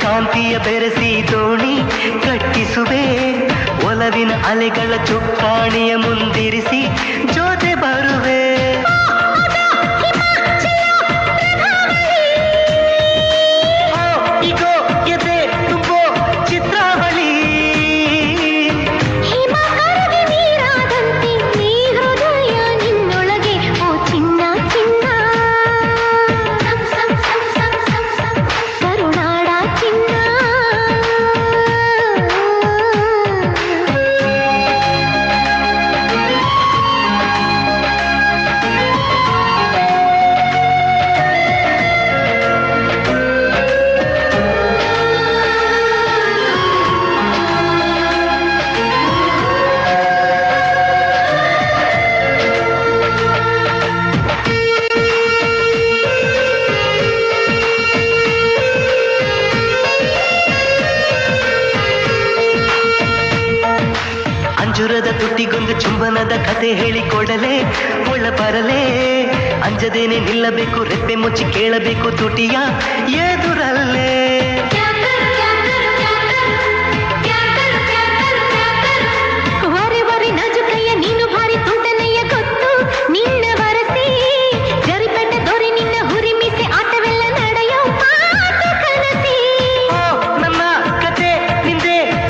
ಕಾಂತಿಯ ಬೆರೆಸಿ ದೋಣಿ ಕಟ್ಟಿಸುವೆ ಒಲವಿನ ಅಲೆಗಳ ಚುಕ್ಕಾಣಿಯ ಮುಂದಿರಿಸಿ ಅಂಜುರದ ತುಟಿಗೊಂದು ಚುಂಬನದ ಕತೆ ಹೇಳಿಕೊಡಲೆ ಒಳ್ಳ ಬರಲೇ ಅಂಜದೇನೆ ನಿಲ್ಲಬೇಕು ರೆಪ್ಪೆ ಮುಚ್ಚಿ ಕೇಳಬೇಕು ತುಟಿಯ ಎದುರಲ್ಲೇ.